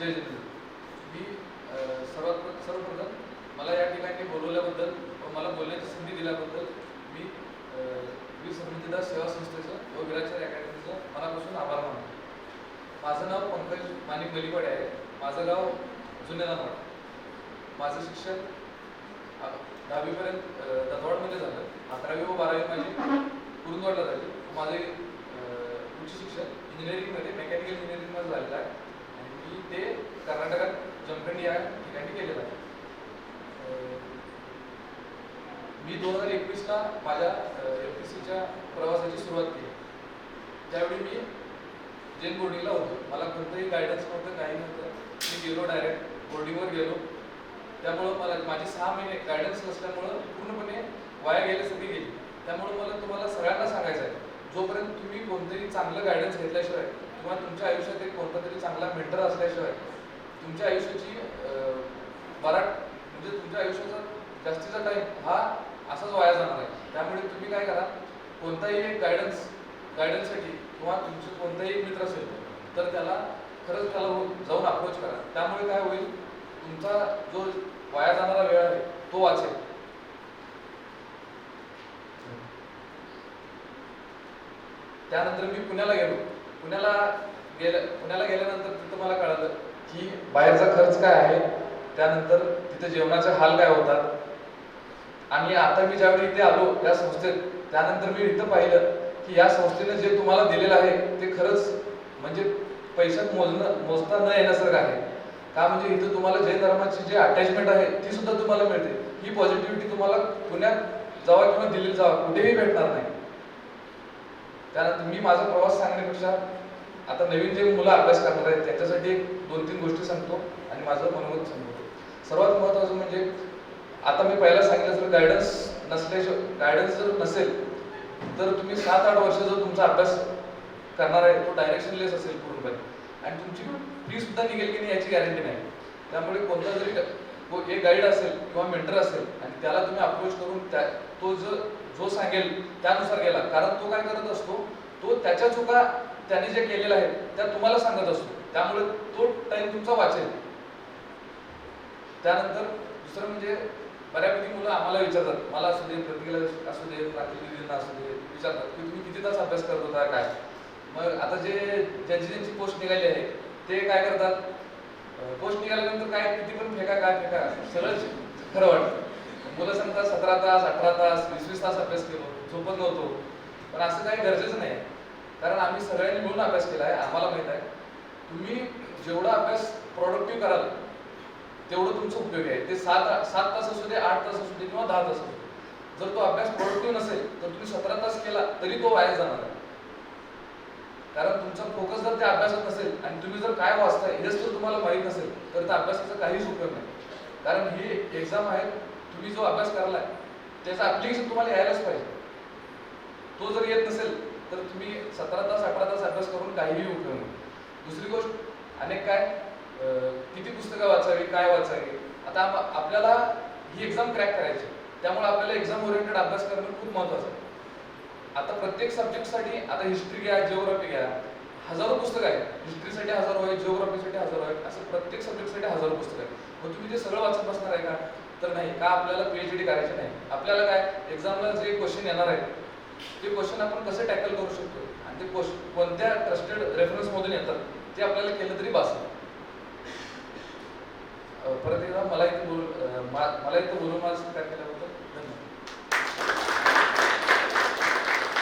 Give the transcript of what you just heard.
जय जितेंद्र मी सर्वात सर्वप्रथम मला या ठिकाणी बोलवल्याबद्दल व मला बोलण्याची संधी दिल्याबद्दल मी मी वीर समृद्धीदास सेवा संस्थेचं व विराचार अकॅडमीचं मनापासून आभार मानतो. माझं नाव पंकज माणिक मलिवाडे आहे. माझं गाव जुन्यानाथ माझं शिक्षण दहावीपर्यंत अ, झालं. अकरावी व बारावी माझी कुरुंदवाडला झाली. माझे उच्च शिक्षण इंजिनिअरिंगमध्ये मेकॅनिकल इंजिनिअरिंगमध्ये झालेलं आहे आणि मी ते कर्नाटकात या ठिकाणी केलेलं आहे. मी दोन हजार एकवीसला माझ्या एफ पी सीच्या प्रवासाची सुरुवात केली. त्यावेळी मी जैन बोर्डिंगला होतो. मला कोणतंही गायडन्स नव्हतं काही नव्हतं. मी गेलो डायरेक्ट बोर्डिंगवर गेलो. त्यामुळं मला माझे सहा महिने गायडन्स नसल्यामुळं पूर्णपणे वाया गेले सगळी गेली. त्यामुळं मला तुम्हाला सगळ्यांना सांगायचं आहे जोपर्यंत तुम्ही कोणतंही चांगलं गायडन्स घेतल्याशिवाय किंवा तुमच्या आयुष्यात एक कोणता तरी चांगला मेंटर असल्याशिवाय तुमच्या आयुष्याची बरा म्हणजे तुमच्या आयुष्याचा जास्तीचा टाईम हा असाच वाया जाणार आहे. त्यामुळे तुम्ही काय करा कोणताही एक गायडन्स गायडन्ससाठी किंवा तुमचे कोणताही एक मित्र असेल तर त्याला खरंच त्याला जाऊन अप्रोच करा. त्यामुळे काय होईल तुमचा जो वाया जाणारा वेळ आहे तो वाचेल. त्यानंतर मी पुण्याला गेलो. पुण्याला गेल्या पुण्याला गेल्यानंतर तिथं मला कळालं. की बाहेरचा खर्च काय आहे त्यानंतर तिथे जेवणाचे हाल काय होतात. आणि आता मी ज्यावेळी इथे आलो या संस्थेत त्यानंतर मी इथं पाहिलं की या संस्थेने जे तुम्हाला दिलेलं आहे ते खरंच म्हणजे पैशात मोजणं मोजता न येण्यासारखं आहे. का म्हणजे इथं तुम्हाला जैन धर्माची जी अटॅचमेंट आहे ती सुद्धा तुम्हाला मिळते. ही पॉझिटिव्हिटी तुम्हाला पुण्यात जावा किंवा दिल्लीत जावा कुठेही भेटणार नाही. त्यानंतर मी माझा प्रवास सांगण्यापेक्षा आता नवीन जे मुलं अभ्यास करणार आहेत त्यांच्यासाठी एक दोन तीन गोष्टी सांगतो आणि माझं मनोमत सांगतो. सर्वात महत्त्वाचं म्हणजे आता मी पहिला सांगितलं तर गायडन्स नसल्याशिवाय गायडन्स जर नसेल तर तुम्ही सात आठ वर्ष जर तुमचा अभ्यास करणार आहे तो डायरेक्शनलेस असेल पूर्णपणे. आणि तुमची फी सुद्धा निघेल की नाही याची गॅरंटी नाही. त्यामुळे कोणता जरी एक गाईड असेल किंवा मेंटर असेल आणि त्याला तुम्ही अप्रोच करून त्या तो जो जो सांगेल त्यानुसार गेला. कारण तो काय करत असतो तो त्याच्या चुका त्याने जे केलेलं आहे त्या तुम्हाला सांगत असतो. त्यामुळे तो टाइम तुमचा वाचेल. त्यानंतर दुसरं म्हणजे बऱ्यापैकी मुलं आम्हाला विचारतात. मला असू दे प्रत्येकाला असू दे प्रातिनिधींना असू दे विचारतात. की तुम्ही किती तास अभ्यास करत होता काय? मग आता जे ज्यांची ज्यांची पोस्ट निघाली आहे ते काय करतात? पोस्ट निघाल्यानंतर काय किती पण फेका काय फेका. सगळंच खरं वाटतं. मुलं सांगतात सतरा तास अठरा तास वीस वीस तास अभ्यास केलो झोपत नव्हतो. पण असं काही गरजेचं नाही. कारण आम्ही सगळ्यांनी मिळून अभ्यास केला आहे आम्हाला माहीत आहे. तुम्ही जेवढा अभ्यास प्रोडक्टिव्ह कराल तेवढं तुमचं उपयोगी आहे. ते सात सात तास असू दे आठ तास असू दे किंवा दहा तास असू दे. जर तो अभ्यास प्रोडक्टिव्ह नसेल तर तुम्ही सतरा तास केला तरी तो वाया जाणार आहे. कारण तुमचा फोकस जर त्या अभ्यासात नसेल आणि तुम्ही जर काय वाचताय हेच जर तुम्हाला माहीत नसेल तर त्या अभ्यासाचा काहीच उपयोग नाही. कारण ही एक्झाम आहे तुम्ही जो अभ्यास करलाय त्याचं ऍप्लिकेशन तुम्हाला यायलाच पाहिजे. तो जर येत नसेल तर तुम्ही सतरा तास अठरा तास अभ्यास करून काहीही उपयोग नाही दुसरी गोष्ट अनेक काय किती पुस्तकं वाचावी काय वाचावी आता आपल्याला ही एक्झाम क्रॅक करायची त्यामुळे आपल्याला एक्झाम ओरिएंटेड अभ्यास करणं खूप महत्वाचं आहे. आता प्रत्येक सब्जेक्टसाठी आता हिस्ट्री घ्या जिओग्राफी घ्या हजारो पुस्तकं आहेत. हिस्ट्रीसाठी हजारो आहेत जिओग्राफीसाठी हजारो आहेत असं प्रत्येक सब्जेक्टसाठी हजारो पुस्तकं आहेत. मग तुम्ही ते सगळं वाचत बसणार आहे का? तर नाही का आपल्याला पीएचडी करायची नाही? आपल्याला काय एक्झामला जे क्वेश्चन येणार आहेत ते क्वेश्चन आपण कसे टॅकल करू शकतो आणि ते क्वेश्चन कोणत्या ट्रस्टेड रेफरन्स मधून येतात ते आपल्याला केलं तरी बास परत एकदा मला इथे बोल मला इथे बोलून माझं काय केलं